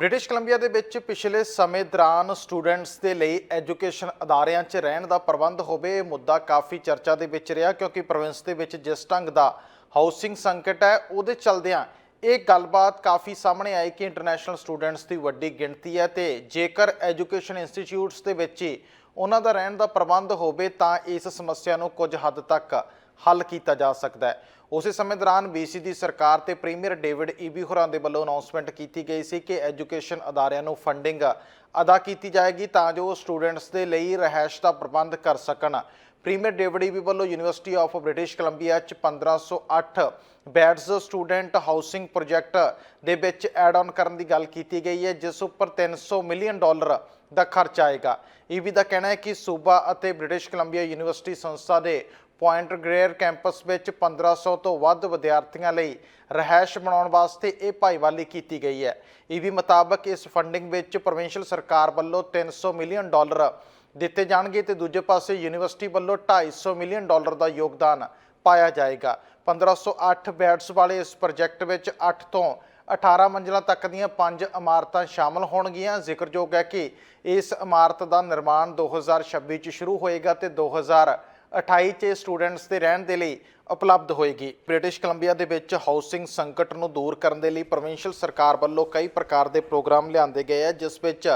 British Columbia ਦੇ ਵਿੱਚ ਪਿਛਲੇ ਸਮੇਂ ਦੌਰਾਨ ਸਟੂਡੈਂਟਸ ਦੇ ਲਈ ਐਜੂਕੇਸ਼ਨ ਅਦਾਰਿਆਂ 'ਚ ਰਹਿਣ ਦਾ ਪ੍ਰਬੰਧ ਹੋਵੇ, ਇਹ ਮੁੱਦਾ ਕਾਫੀ ਚਰਚਾ ਦੇ ਵਿੱਚ ਰਿਹਾ ਕਿਉਂਕਿ ਪ੍ਰੋਵਿੰਸ ਦੇ ਵਿੱਚ ਜਿਸ ਢੰਗ ਦਾ ਹਾਊਸਿੰਗ ਸੰਕਟ ਹੈ, ਉਹਦੇ ਚਲਦਿਆਂ ਇਹ ਗੱਲਬਾਤ ਕਾਫੀ ਸਾਹਮਣੇ ਆਈ ਕਿ ਇੰਟਰਨੈਸ਼ਨਲ ਸਟੂਡੈਂਟਸ ਦੀ ਵੱਡੀ ਗਿਣਤੀ ਹੈ ਤੇ ਜੇਕਰ ਐਜੂਕੇਸ਼ਨ ਇੰਸਟੀਚਿਊਟਸ ਦੇ ਵਿੱਚ ਹੀ ਉਹਨਾਂ ਦਾ ਰਹਿਣ ਦਾ ਪ੍ਰਬੰਧ ਹੋਵੇ ਤਾਂ ਇਸ ਸਮੱਸਿਆ ਨੂੰ ਕੁਝ ਹੱਦ ਤੱਕ ਹੱਲ ਕੀਤਾ ਜਾ ਸਕਦਾ ਉਸੇ ਸਮੇਂ ਦੌਰਾਨ ਬੀਸੀ ਦੀ ਸਰਕਾਰ ਤੇ ਪ੍ਰੀਮੀਅਰ ਡੇਵਿਡ ਈਬੀ ਹੋਰਾਂ ਦੇ ਵੱਲੋਂ ਅਨਾਉਂਸਮੈਂਟ ਕੀਤੀ ਗਈ ਸੀ ਕਿ ਐਜੂਕੇਸ਼ਨ ਅਦਾਰਿਆਂ ਨੂੰ ਫੰਡਿੰਗ ਅਦਾ ਕੀਤੀ ਜਾਏਗੀ ਤਾਂ ਜੋ ਸਟੂਡੈਂਟਸ ਦੇ ਲਈ ਰਹਿائش ਦਾ ਪ੍ਰਬੰਧ ਕਰ ਸਕਣ। ਪ੍ਰੀਮੀਅਰ ਡੇਵਿਡ ਈਬੀ ਵੱਲੋਂ ਯੂਨੀਵਰਸਿਟੀ ਆਫ ਬ੍ਰਿਟਿਸ਼ ਕੋਲੰਬੀਆ 'ਚ 1508 ਬੈਡਸ ਸਟੂਡੈਂਟ ਹਾਊਸਿੰਗ ਪ੍ਰੋਜੈਕਟ ਦੇ ਵਿੱਚ ਐਡ ਆਨ ਕਰਨ ਦੀ ਗੱਲ ਕੀਤੀ ਗਈ ਹੈ, ਜਿਸ ਉੱਪਰ 300 ਮਿਲੀਅਨ ਡਾਲਰ ਦਾ ਖਰਚ ਆਏਗਾ। ਈਬੀ ਦਾ ਕਹਿਣਾ ਹੈ ਕਿ ਸੂਬਾ ਅਤੇ ਬ੍ਰਿਟਿਸ਼ ਕੋਲੰਬੀਆ ਯੂਨੀਵਰਸਿਟੀ ਸੰਸਥਾ ਦੇ ਪੁਆਇੰਟ ਗ੍ਰੇਅਰ ਕੈਂਪਸ ਵਿੱਚ 1500 ਤੋਂ ਵੱਧ ਵਿਦਿਆਰਥੀਆਂ ਲਈ ਰਹਿائش ਬਣਾਉਣ ਵਾਸਤੇ ਇਹ ਭਾਈਵਾਲੀ ਕੀਤੀ ਗਈ ਹੈ। ਇਹ ਵੀ ਮੁਤਾਬਕ ਇਸ ਫੰਡਿੰਗ ਵਿੱਚ ਪ੍ਰੋਵਿੰਸ਼ੀਅਲ ਸਰਕਾਰ ਵੱਲੋਂ 300 ਮਿਲੀਅਨ ਡਾਲਰ ਦਿੱਤੇ ਜਾਣਗੇ ਤੇ ਦੂਜੇ ਪਾਸੇ ਯੂਨੀਵਰਸਿਟੀ ਵੱਲੋਂ 250 ਮਿਲੀਅਨ ਡਾਲਰ ਦਾ ਯੋਗਦਾਨ ਪਾਇਆ ਜਾਏਗਾ। 1508 ਬੈਡਸ ਵਾਲੇ ਇਸ ਪ੍ਰੋਜੈਕਟ ਵਿੱਚ 8 ਤੋਂ 18 ਮੰਜ਼ਲਾਂ ਤੱਕ ਦੀਆਂ ਪੰਜ ਇਮਾਰਤਾਂ ਸ਼ਾਮਲ ਹੋਣਗੀਆਂ। ਜ਼ਿਕਰਯੋਗ ਹੈ ਕਿ ਇਸ ਇਮਾਰਤ ਦਾ ਨਿਰਮਾਣ 2026 ਚ ਸ਼ੁਰੂ ਹੋਏਗਾ ਤੇ 2000 2028 ਚ ਸਟੂਡੈਂਟਸ ਦੇ ਰਹਿਣ ਦੇ ਲਈ ਉਪਲਬਧ ਹੋਏਗੀ। ਬ੍ਰਿਟਿਸ਼ ਕੋਲੰਬੀਆ ਦੇ ਵਿੱਚ ਹਾਊਸਿੰਗ ਸੰਕਟ ਨੂੰ ਦੂਰ ਕਰਨ ਦੇ ਲਈ ਪ੍ਰੋਵਿੰਸ਼ੀਅਲ ਸਰਕਾਰ ਵੱਲੋਂ ਕਈ ਪ੍ਰਕਾਰ ਦੇ ਪ੍ਰੋਗਰਾਮ ਲਿਆਂਦੇ ਗਏ ਆ, ਜਿਸ ਵਿੱਚ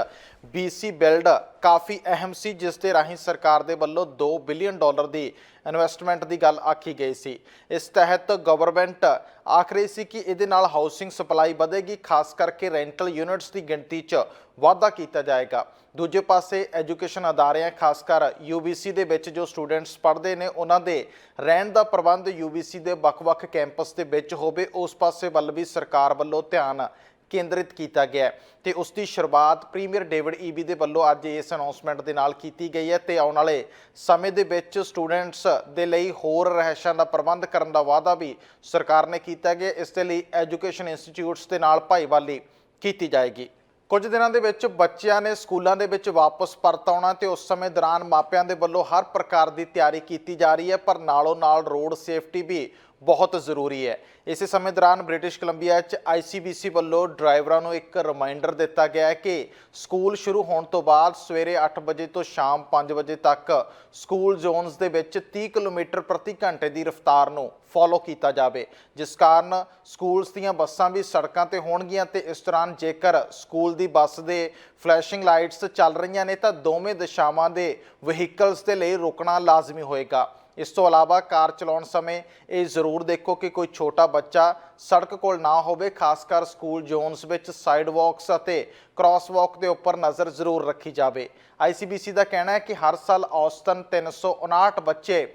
BC ਬਿਲਡ ਕਾਫੀ ਅਹਿਮ ਸੀ, ਜਿਸ ਦੇ ਰਾਹੀਂ ਸਰਕਾਰ ਦੇ ਵੱਲੋਂ 2 ਬਿਲੀਅਨ ਡਾਲਰ ਦੀ ਇਨਵੈਸਟਮੈਂਟ ਦੀ ਗੱਲ ਆਖੀ ਗਈ ਸੀ। ਇਸ ਤਹਿਤ ਗਵਰਨਮੈਂਟ ਆਖ ਰਹੀ ਸੀ ਕਿ ਇਹਦੇ ਨਾਲ ਹਾਊਸਿੰਗ ਸਪਲਾਈ ਵਧੇਗੀ, ਖਾਸ ਕਰਕੇ ਰੈਂਟਲ ਯੂਨਿਟਸ ਦੀ ਗਿਣਤੀ 'ਚ ਵਾਧਾ ਕੀਤਾ ਜਾਏਗਾ। ਦੂਜੇ ਪਾਸੇ ਐਜੂਕੇਸ਼ਨ ਅਦਾਰਿਆਂ, ਖਾਸ ਕਰ UBC ਦੇ ਵਿੱਚ ਜੋ ਸਟੂਡੈਂਟਸ ਪੜ੍ਹਦੇ ਨੇ, ਉਹਨਾਂ ਦੇ ਰਹਿਣ ਦਾ ਪ੍ਰਬੰਧ UBC ਦੇ ਵੱਖ-ਵੱਖ ਕੈਂਪਸ ਦੇ ਵਿੱਚ ਹੋਵੇ, ਉਸ ਪਾਸੇ ਵੱਲ ਵੀ ਸਰਕਾਰ ਵੱਲੋਂ ਧਿਆਨ ਕੇਂਦਰਿਤ ਕੀਤਾ ਗਿਆ ਹੈ ਤੇ ਉਸ ਦੀ ਸ਼ੁਰੂਆਤ ਪ੍ਰੀਮੀਅਰ ਡੇਵਿਡ ਈਬੀ ਦੇ ਵੱਲੋਂ ਅੱਜ ਇਸ ਅਨਾਉਂਸਮੈਂਟ ਦੇ ਨਾਲ ਕੀਤੀ ਗਈ ਹੈ ਤੇ ਆਉਣ ਵਾਲੇ ਸਮੇਂ ਦੇ ਵਿੱਚ ਸਟੂਡੈਂਟਸ ਦੇ ਲਈ ਹੋਰ ਰਹਿਸ਼ਾਂ ਦਾ ਪ੍ਰਬੰਧ ਕਰਨ ਦਾ ਵਾਅਦਾ ਵੀ ਸਰਕਾਰ ਨੇ ਕੀਤਾ ਗਿਆ ਇਸ ਦੇ ਲਈ ਐਜੂਕੇਸ਼ਨ ਇੰਸਟੀਚਿਊਟਸ ਦੇ ਨਾਲ ਭਾਈਵਾਲੀ ਕੀਤੀ ਜਾਏਗੀ। ਕੁਝ ਦਿਨਾਂ ਦੇ ਵਿੱਚ ਬੱਚਿਆਂ ਨੇ ਸਕੂਲਾਂ ਦੇ ਵਿੱਚ ਵਾਪਸ ਪਰਤ ਆਉਣਾ ਤੇ ਉਸ ਸਮੇਂ ਦੌਰਾਨ ਮਾਪਿਆਂ ਦੇ ਵੱਲੋਂ ਹਰ ਪ੍ਰਕਾਰ ਦੀ ਤਿਆਰੀ ਕੀਤੀ ਜਾ ਰਹੀ ਹੈ, ਪਰ ਨਾਲੋਂ ਨਾਲ ਰੋਡ ਸੇਫਟੀ ਵੀ ਬਹੁਤ ਜ਼ਰੂਰੀ ਹੈ। ਇਸੇ ਸਮੇਂ ਦੌਰਾਨ ਬ੍ਰਿਟਿਸ਼ ਕੋਲੰਬੀਆ 'ਚ ICBC ਵੱਲੋਂ ਡਰਾਈਵਰਾਂ ਨੂੰ ਇੱਕ ਰਿਮਾਈਂਡਰ ਦਿੱਤਾ ਗਿਆ ਹੈ ਕਿ ਸਕੂਲ ਸ਼ੁਰੂ ਹੋਣ ਤੋਂ ਬਾਅਦ ਸਵੇਰੇ 8 ਵਜੇ ਤੋਂ ਸ਼ਾਮ 5 ਵਜੇ ਤੱਕ ਸਕੂਲ ਜ਼ੋਨਸ ਦੇ ਵਿੱਚ 30 ਕਿਲੋਮੀਟਰ ਪ੍ਰਤੀ ਘੰਟੇ ਦੀ ਰਫ਼ਤਾਰ ਨੂੰ ਫੋਲੋ ਕੀਤਾ ਜਾਵੇ। ਜਿਸ ਕਾਰਨ ਸਕੂਲਸ ਦੀਆਂ ਬੱਸਾਂ ਵੀ ਸੜਕਾਂ ਤੇ ਹੋਣਗੀਆਂ ਤੇ ਇਸ ਦੌਰਾਨ ਜੇਕਰ ਸਕੂਲ ਦੀ ਬੱਸ ਦੇ ਫਲੈਸ਼ਿੰਗ ਲਾਈਟਸ ਚੱਲ ਰਹੀਆਂ ਨੇ ਤਾਂ ਦੋਵੇਂ ਦਿਸ਼ਾਵਾਂ ਦੇ ਵਹੀਕਲਸ ਦੇ ਲਈ ਰੁਕਣਾ ਲਾਜ਼ਮੀ ਹੋਏਗਾ। ਇਸ ਤੋਂ ਇਲਾਵਾ ਕਾਰ ਚਲਾਉਣ ਸਮੇਂ ਇਹ ਜ਼ਰੂਰ ਦੇਖੋ ਕਿ ਕੋਈ ਛੋਟਾ ਬੱਚਾ ਸੜਕ ਕੋਲ ਨਾ ਹੋਵੇ, ਖਾਸ ਕਰ ਸਕੂਲ ਜ਼ੋਨਸ ਵਿੱਚ ਸਾਈਡ ਵਾਕਸ ਅਤੇ ਕ੍ਰਾਸ ਵਾਕ ਦੇ ਉੱਪਰ ਨਜ਼ਰ ਜ਼ਰੂਰ ਰੱਖੀ ਜਾਵੇ। ICBC ਦਾ ਕਹਿਣਾ ਹੈ ਕਿ ਹਰ ਸਾਲ ਔਸਤਨ 359 ਬੱਚੇ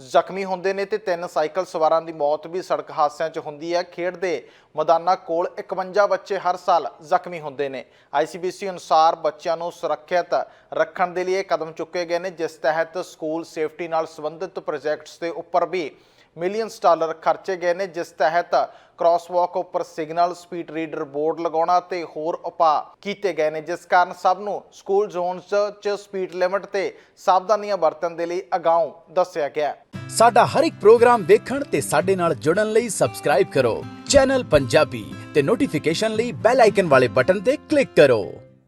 ਜ਼ਖਮੀ ਹੁੰਦੇ ਨੇ ਤੇ ਤਿੰਨ ਸਾਈਕਲ ਸਵਾਰਾਂ ਦੀ ਮੌਤ ਵੀ ਸੜਕ ਹਾਦਸਿਆਂ 'ਚ ਹੁੰਦੀ ਹੈ। ਖੇਡ ਦੇ ਮੈਦਾਨਾਂ ਕੋਲ 51 ਬੱਚੇ ਹਰ ਸਾਲ ਜ਼ਖਮੀ ਹੁੰਦੇ ਨੇ। ICBC ਅਨੁਸਾਰ ਬੱਚਿਆਂ ਨੂੰ ਸੁਰੱਖਿਅਤ ਰੱਖਣ ਦੇ ਲਈ ਇਹ ਕਦਮ ਚੁੱਕੇ ਗਏ ਨੇ, ਜਿਸ ਤਹਿਤ ਸਕੂਲ ਸੇਫਟੀ ਨਾਲ ਸੰਬੰਧਿਤ ਪ੍ਰੋਜੈਕਟਸ ਦੇ ਉੱਪਰ ਵੀ ਮਿਲੀਅਨਸ ਡਾਲਰ ਖਰਚੇ ਗਏ ਨੇ, ਜਿਸ ਤਹਿਤ ਕ੍ਰਾਸਵਾਕ ਉੱਪਰ ਸਿਗਨਲ ਸਪੀਡ ਰੀਡਰ ਬੋਰਡ ਲਗਾਉਣਾ ਤੇ ਹੋਰ ਉਪਾਅ ਕੀਤੇ ਗਏ ਨੇ, ਜਿਸ ਕਾਰਨ ਸਭ ਨੂੰ ਸਕੂਲ ਜ਼ੋਨਸ 'ਚ ਸਪੀਡ ਲਿਮਟ ਤੇ ਸਾਵਧਾਨੀਆਂ ਵਰਤਣ ਦੇ ਲਈ ਅਗਾਊਂ ਦੱਸਿਆ ਗਿਆ ਸਾਡਾ ਹਰ ਇੱਕ ਪ੍ਰੋਗਰਾਮ ਦੇਖਣ ਤੇ ਸਾਡੇ ਨਾਲ ਜੁੜਨ ਲਈ ਸਬਸਕ੍ਰਾਈਬ ਕਰੋ। ਚੈਨਲ ਪੰਜਾਬੀ ਤੇ ਨੋਟੀਫਿਕੇਸ਼ਨ ਲਈ ਬੈਲ ਆਈਕਨ ਵਾਲੇ ਬਟਨ ਤੇ ਕਲਿੱਕ ਕਰੋ।